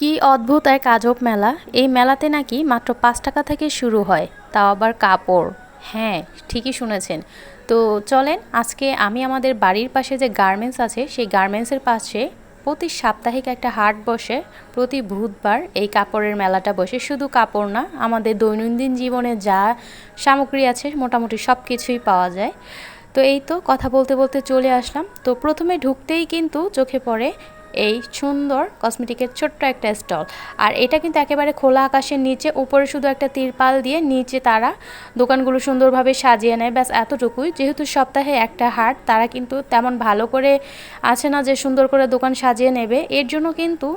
কি অদ্ভুত এক আজব মেলা। এই মেলাতে নাকি মাত্র পাঁচ টাকা থেকে শুরু হয়, তাও আবার কাপড়। হ্যাঁ ঠিকই শুনেছেন। তো চলেন, আজকে আমি আমাদের বাড়ির পাশে যে গার্মেন্টস আছে, সেই গার্মেন্টসের পাশে প্রতি সাপ্তাহিক একটা হাট বসে, প্রতি বুধবার এই কাপড়ের মেলাটা বসে। শুধু কাপড় না, আমাদের দৈনন্দিন জীবনে যা সামগ্রী আছে, মোটামুটি সব কিছুই পাওয়া যায়। তো এই তো কথা বলতে বলতে চলে আসলাম। তো প্রথমে ঢুকতেই কিন্তু চোখে পড়ে এই সুন্দর কসমেটিকের ছোট্ট একটা স্টল। আর এটা কিন্তু একেবারে খোলা আকাশের নিচে, উপরে শুধু একটা তিরপাল দিয়ে নিচে তারা দোকানগুলো সুন্দরভাবে সাজিয়ে নেয়। ব্যাস, এতটুকুই। যেহেতু সপ্তাহে একটা হাট, তারা কিন্তু তেমন ভালো করে আছে না যে সুন্দর করে দোকান সাজিয়ে নেবে। এর জন্য কিন্তু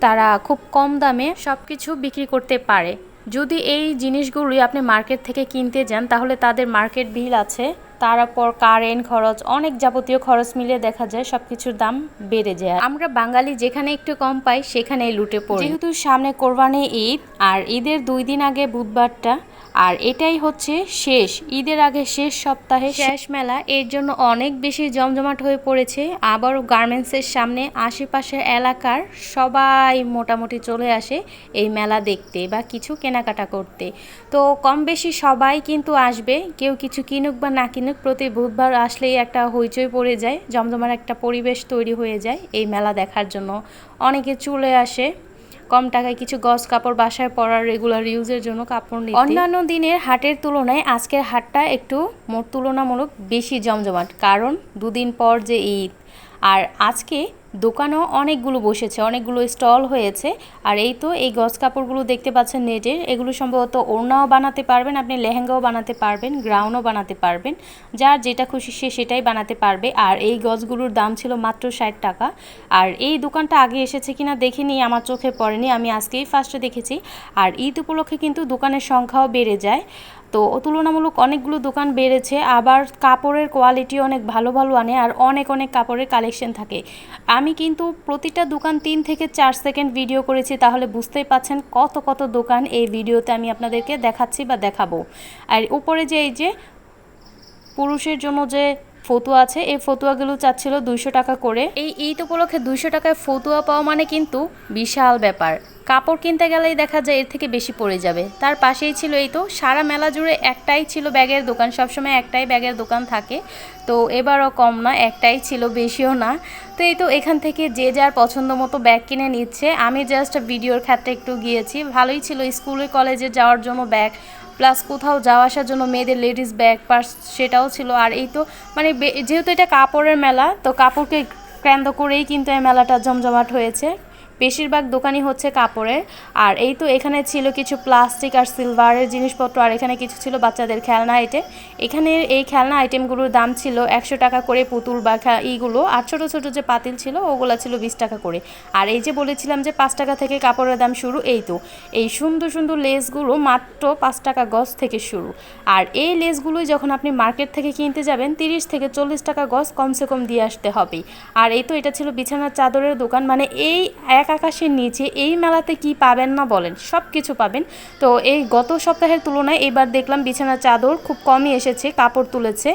তারা খুব কম দামে সব কিছু বিক্রি করতে পারে। যদি এই জিনিসগুলি আপনি মার্কেট থেকে কিনতে যান, তাহলে তাদের মার্কেট বিল আছে তারপর কারেন্ট খরচ অনেক যাবতীয় খরচ মিলিয়ে দেখা যায় সব কিছুর দাম বেড়ে যায়। আমরা বাঙালি যেখানে একটু কম পাই সেখানে লুটে পড়ি। যেহেতু সামনে কোরবানি ঈদ আর ঈদের দুই দিন আগে বুধবারটা আর এটাই হচ্ছে শেষ, ঈদের আগে শেষ সপ্তাহে শেষ মেলা। এর জন্য অনেক বেশি জমজমাট হয়ে পড়েছে। আবারও গার্মেন্টসের সামনে আশেপাশের এলাকার সবাই মোটামুটি চলে আসে এই মেলা দেখতে বা কিছু কেনাকাটা করতে। তো কম বেশি সবাই কিন্তু আসবে। কেউ কিছু কিনুক বা না কিনুক, প্রতি বুধবার আসলেই একটা হইচই পড়ে যায়, জমজমার একটা পরিবেশ তৈরি হয়ে যায় এই মেলা দেখার জন্য। অনেকে চলে আসে। কম টাকায় কিছু গস কাপড় বাসায় পরার রেগুলার ইউজের জন্য কাপড় নিতে। অন্যান্য দিনের হাটের তুলনায় আজকের হাটটা একটু মোট তুলনামূলক বেশি জমজমাট, কারণ দুদিন পর যে ঈদ। আর আজকে দোকানও অনেকগুলো বসেছে, অনেকগুলো স্টল হয়েছে। আর এই তো এই গস কাপড়গুলো দেখতে পাচ্ছেন নেটের। এগুলো সম্ভবত ওড়নাও বানাতে পারবেন, আপনি লেহেঙ্গাও বানাতে পারবেন, গ্রাউনও বানাতে পারবেন। যার যেটা খুশি সে সেটাই বানাতে পারবে। আর এই গজগুলোর দাম ছিল মাত্র ষাট টাকা। আর এই দোকানটা আগে এসেছে কিনা দেখিনি আমার চোখে পড়েনি, আমি আজকেই ফার্স্টে দেখেছি। আর ঈদ উপলক্ষে কিন্তু দোকানের সংখ্যাও বেড়ে যায়। তো তুলনামূলক অনেকগুলো দোকান বেড়েছে, আবার কাপড়ের কোয়ালিটি অনেক ভালো ভালো আনে আর অনেক অনেক কাপড়ের কালেকশন থাকে। আমি কিন্তু প্রতিটা দোকান তিন থেকে চার সেকেন্ড ভিডিও করেছি, তাহলে বুঝতেই পাচ্ছেন কত কত দোকান এই ভিডিওতে আমি আপনাদেরকে দেখাচ্ছি বা দেখাবো। আর উপরে যে এই যে পুরুষের জন্য যে ফতুয়া আছে। এই ফতুয়াগুলো চাচ্ছিল দুইশো টাকা করে। এই ঈদ উপলক্ষে দুইশো টাকায় ফতুয়া পাওয়া মানে কিন্তু বিশাল ব্যাপার। কাপড় কিনতে গেলেই দেখা যায় এর থেকে বেশি পড়ে যাবে। তার পাশেই ছিল এই তো, সারা মেলা জুড়ে একটাই ছিল ব্যাগের দোকান। সবসময় একটাই ব্যাগের দোকান থাকে। তো এবারও কম না, একটাই ছিল, বেশিও না। তো এই তো এখান থেকে যে যার পছন্দ মতো ব্যাগ কিনে নিচ্ছে। আমি জাস্ট ভিডিওর ক্ষেত্রে একটু গিয়েছি। ভালোই ছিল, স্কুলে, কলেজে যাওয়ার জন্য ব্যাগ। প্লাস কোথাও যাওয়া আসার জন্য মেয়েদের লেডিস ব্যাগ পার্স সেটাও ছিল। আর এই তো মানে যেহেতু এটা কাপড়ের মেলা, তো কাপড়কে কেন্দ্র করেই কিন্তু এই মেলাটা জমজমাট হয়েছে। বেশিরভাগ দোকানই হচ্ছে কাপড়ের আর এই তো এখানে ছিল কিছু প্লাস্টিক আর সিলভারের জিনিসপত্র, আর এখানে কিছু ছিল বাচ্চাদের খেলনা আইটেম এখানে এই খেলনা আইটেমগুলোর দাম ছিল একশো টাকা করে পুতুল বা ইগুলো, আর ছোটো ছোটো যে পাতিল ছিল ওগুলো ছিল বিশ টাকা করে। আর এই যে বলেছিলাম যে পাঁচ টাকা থেকে কাপড়ের দাম শুরু, এই তো। এই সুন্দর সুন্দর লেসগুলো মাত্র পাঁচ টাকা গজ থেকে শুরু। আর এই লেসগুলোই যখন আপনি মার্কেট থেকে কিনতে যাবেন, তিরিশ থেকে চল্লিশ টাকা গজ কমসে কম দিয়ে আসতে হবে আর এই তো এটা ছিল বিছানার চাদরের দোকান মানে এই এক এক আকাশের নিচে এই মেলাতে কি পাবেন না বলেন, সব কিছু পাবেন। তো এই গত সপ্তাহের তুলনায় এবার দেখলাম বিছানার চাদর খুব কমই এসেছে, কাপড় তুলেছে।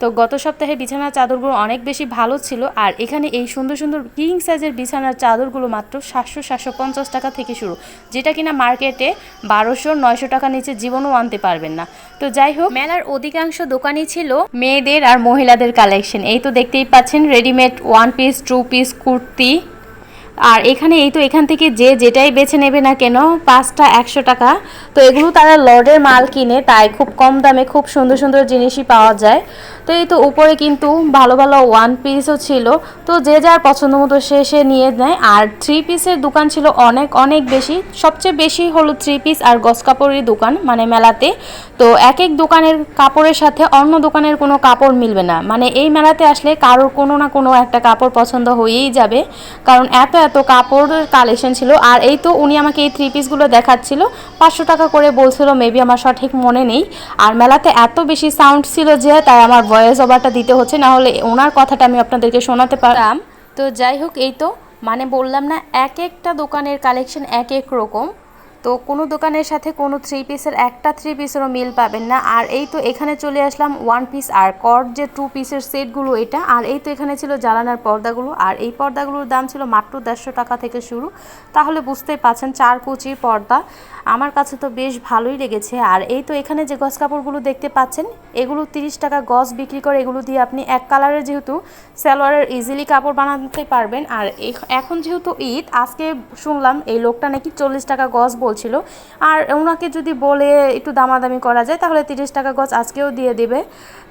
তো গত সপ্তাহে বিছানার চাদরগুলো অনেক বেশি ভালো ছিল আর এখানে এই সুন্দর সুন্দর কিং সাইজের বিছানার চাদরগুলো মাত্র সাতশো সাতশো পঞ্চাশ টাকা থেকে শুরু, যেটা কিনা মার্কেটে বারোশো নয়শো টাকা নিচে জীবনও আনতে পারবেন না। তো যাই হোক, মেলার অধিকাংশ দোকানই ছিল মেয়েদের আর মহিলাদের কালেকশন এই তো দেখতেই পাচ্ছেন readymade one piece two piece kurti. আর এখানে এই তো এখান থেকে যে যেটাই বেছে নেবে না কেন, পাঁচটা একশো টাকা। তো এগুলো তারা লর্ডের মাল কিনে, তাই খুব কম দামে খুব সুন্দর সুন্দর জিনিসই পাওয়া যায়। তো এই তো উপরে কিন্তু ভালো ভালো ওয়ান পিসও ছিল। তো যে যার পছন্দ মতো সে সে নিয়ে নেয়। আর থ্রি পিসের দোকান ছিল অনেক অনেক বেশি। সবচেয়ে বেশি হলো থ্রি পিস আর গস কাপড়ের দোকান মানে মেলাতে। তো এক এক দোকানের কাপড়ের সাথে অন্য দোকানের কোনো কাপড় মিলবে না। মানে এই মেলাতে আসলে কারোর কোনো না কোনো একটা কাপড় পছন্দ হয়েই যাবে। কারণ এত এত কাপড়ের কালেকশন ছিল। আর এই তো উনি আমাকে এই থ্রি পিসগুলো দেখাচ্ছিল। পাঁচশো টাকা করে বলছিল মেবি আমার সঠিক মনে নেই। আর মেলাতে এত বেশি সাউন্ড ছিল যে তাই আমার ভয়েস ওভারটা দিতে হচ্ছে, না হলে ওনার কথাটা আমি আপনাদেরকে শোনাতে পারতাম। তো যাই হোক, এই তো মানে বললাম না, এক একটা দোকানের কালেকশন এক এক রকম। তো কোনো দোকানের সাথে কোনো থ্রি পিসের একটা থ্রি পিসেরও মিল পাবেন না। আর এই তো এখানে চলে আসলাম ওয়ান পিস আর কট যে টু পিসের সেটগুলো এটা। আর এই তো এখানে ছিল জ্বালানার পর্দাগুলো। আর এই পর্দাগুলোর দাম ছিল মাত্র দেড়শো টাকা থেকে শুরু। তাহলে বুঝতেই পাচ্ছেন চার কুচির পর্দা। আমার কাছে তো বেশ ভালোই লেগেছে। আর এই তো এখানে যে গজ কাপড়গুলো দেখতে পাচ্ছেন, এগুলো তিরিশ টাকা গজ বিক্রি করে এগুলো দিয়ে আপনি এক কালারের যেহেতু সালোয়ারের ইজিলি কাপড় বানাতে পারবেন। আর এখন যেহেতু ঈদ, আজকে শুনলাম এই লোকটা নাকি চল্লিশ টাকা গজ বলছিল। আর ওনাকে যদি বলে একটু দামাদামি করা যায়, তাহলে তিরিশ টাকা গজ আজকেও দিয়ে দেবে।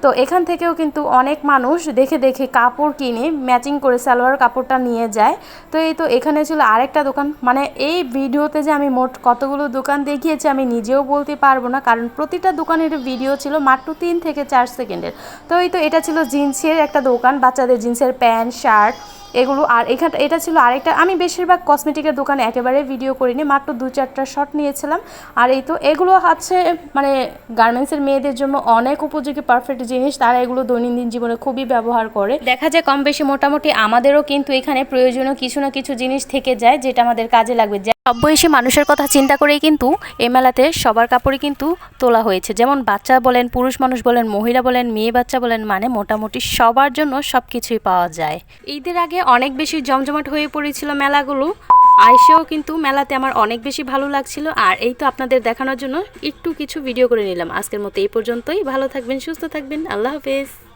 তো এখান থেকেও কিন্তু অনেক মানুষ দেখে দেখে কাপড় কিনে ম্যাচিং করে সালোয়ার কাপড়টা নিয়ে যায়। তো এই তো এখানে ছিল আরেকটা দোকান। মানে এই ভিডিওতে যে আমি মোট কতগুলো দোকান দেখিয়েছি, আমি নিজেও বলতে পারব না। কারণ প্রতিটা দোকানের ভিডিও ছিল মাত্র তিন থেকে চার সেকেন্ডের। তো এই তো এটা ছিল জিন্সের একটা দোকান, বাচ্চাদের জিন্সের প্যান্ট, শার্ট। এগুলো আর এখান এটা ছিল আরেকটা আমি বেশিরভাগ কসমেটিকের দোকানে একেবারে ভিডিও করিনি, মাত্র দু চারটা শট নিয়েছিলাম। আর এই তো এগুলো হচ্ছে মানে গার্মেন্টসের মেয়েদের জন্য অনেক উপযোগী পারফেক্ট জিনিস। তারা এগুলো দৈনন্দিন জীবনে খুবই ব্যবহার করে। দেখা যায় কম বেশি মোটামুটি আমাদেরও কিন্তু এখানে প্রয়োজনীয় কিছু না কিছু জিনিস থেকে যায়, যেটা আমাদের কাজে লাগবে। সব বয়সী মানুষের কথা চিন্তা করেই কিন্তু এই মেলাতে সবার কাপড়ই কিন্তু তোলা হয়েছে। যেমন বাচ্চা বলেন, পুরুষ মানুষ বলেন, মহিলা বলেন, মেয়ে বাচ্চা বলেন মানে মোটামুটি সবার জন্য সব কিছুই পাওয়া যায়। ঈদের আগে অনেক বেশি জমজমাট হয়ে পড়েছিল মেলাগুলো। আইসেও কিন্তু মেলাতে আমার অনেক বেশি ভালো লাগছিল। আর এই তো আপনাদের দেখানোর জন্য একটু কিছু ভিডিও করে নিলাম। আজকের মতো এই পর্যন্তই। ভালো থাকবেন, সুস্থ থাকবেন। আল্লাহ হাফেজ।